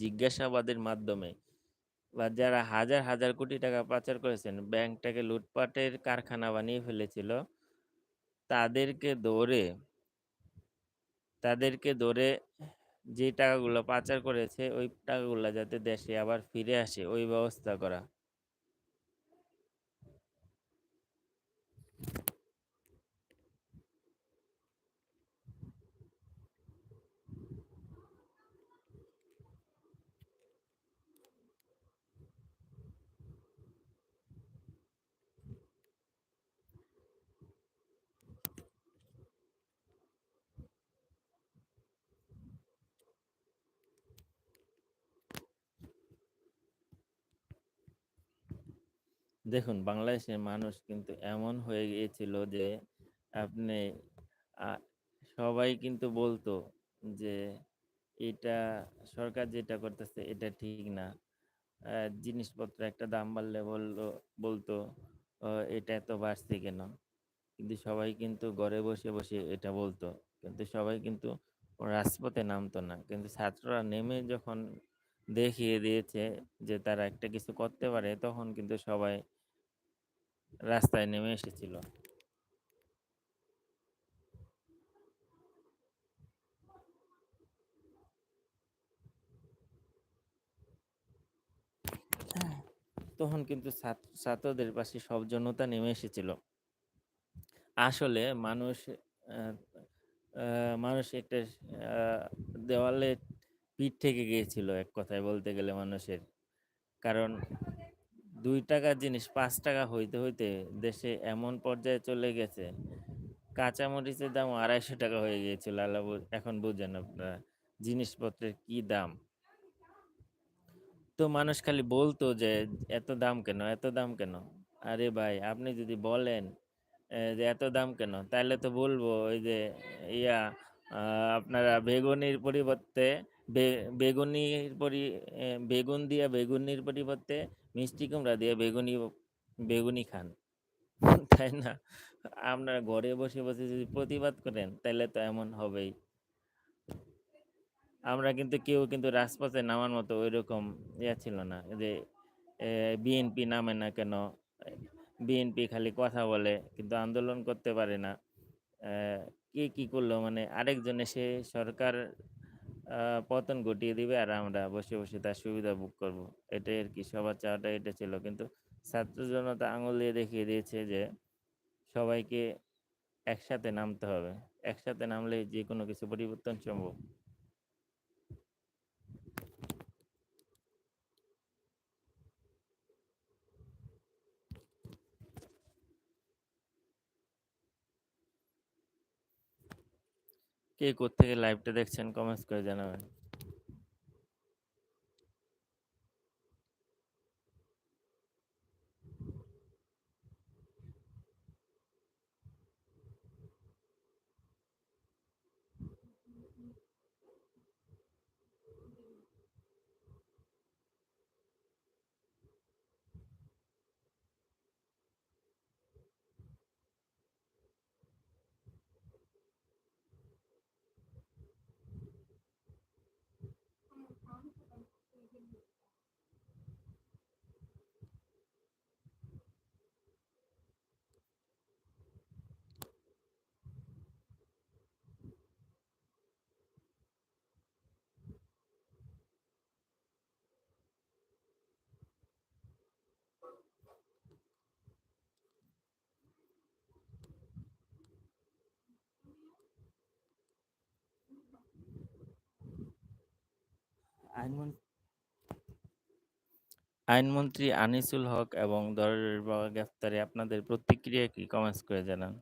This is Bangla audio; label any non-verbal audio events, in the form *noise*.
জিজ্ঞাসাবাদের মাধ্যমে বা যারা হাজার, হাজার কোটি টাকা পাচার করেছেন, ব্যাংকটাকে লুটপাটের কারখানা বানিয়ে ফেলেছিল, তাদেরকে দৌড়ে তাদেরকে ধরে যে টাকাগুলো পাচার করেছে, ওই টাকাগুলো যাতে দেশে আবার ফিরে আসে, ওই ব্যবস্থা করা। দেখুন বাংলাদেশের মানুষ কিন্তু এমন হয়ে গিয়েছিল যে আপনি সবাই কিন্তু বলতো যে এটা সরকার যেটা করতেছে এটা ঠিক না। জিনিসপত্র একটা দাম বাড়লে বলল বলতো এটা এত বাড়ছে কেন? কিন্তু সবাই কিন্তু ঘরে বসে, বসে এটা বলতো। কিন্তু সবাই কিন্তু রাজপথে নামতো না। কিন্তু ছাত্ররা নেমে যখন দেখিয়ে দিয়েছে যে তারা একটা কিছু করতে পারে, তখন কিন্তু সবাই রাস্তায় নেমে এসেছিল। তখন কিন্তু ছাত ছাত্রদের পাশে সব জনতা নেমে এসেছিল। আসলে মানুষ মানুষ একটা দেওয়ালে পিঠ থেকে গিয়েছিল এক কথায় বলতে গেলে মানুষের। কারণ ৳২ জিনিস পাঁচ টাকা হইতে, হইতে দেশে এমন পর্যায়ে চলে গেছে, কাঁচামরিচের দাম ৳২৫০ হয়ে গিয়েছিল। আল্লাহ এখন বুঝেন আপনারা জিনিসপত্রের কি দাম। তো মানুষ খালি বলতো যে, "এত দাম কেন? এত দাম কেন?" আরে ভাই আপনি যদি বলেন যে, "এত দাম কেন?" তাহলে তো বলব ওই যে ইয়া আপনারা বেগুনির পরিবর্তে বেগুনির পরি বেগুন দিয়া বেগুনির পরিবর্তে মিষ্টি কুমড়া দিয়ে বেগুনি বেগুনি খান। *laughs* তাই না? আপনারা ঘরে বসে, বসে যদি প্রতিবাদ করেন তাহলে তো এমন হবেই। আমরা কিন্তু কেউ কিন্তু রাজপথে নামার মতো ঐরকম ইয়া ছিল না। যে বিএনপি নামে না কেন? বিএনপি খালি কথা বলে কিন্তু আন্দোলন করতে পারে না। কে কি করল মানে আরেকজন এসে সরকার পতন ঘটিয়ে দিবে আর আমরা বসে, বসে তার সুবিধা ভোগ করব। এটাই আর কি সবার চাওয়াটা এটা ছিল। কিন্তু ছাত্র জনতা আঙুল দিয়ে দেখিয়ে দিয়েছে যে সবাইকে একসাথে নামতে হবে। একসাথে নামলে যে কোনো কিছু পরিবর্তন সম্ভব। কে কোথেকে লাইভটা দেখছেন কমেন্টস করে জানাবেন। আইনমন্ত্রী আনিসুল হক এবং দরবাবা গ্রেফতারে আপনাদের প্রতিক্রিয়া কি কমেন্টস করে জানান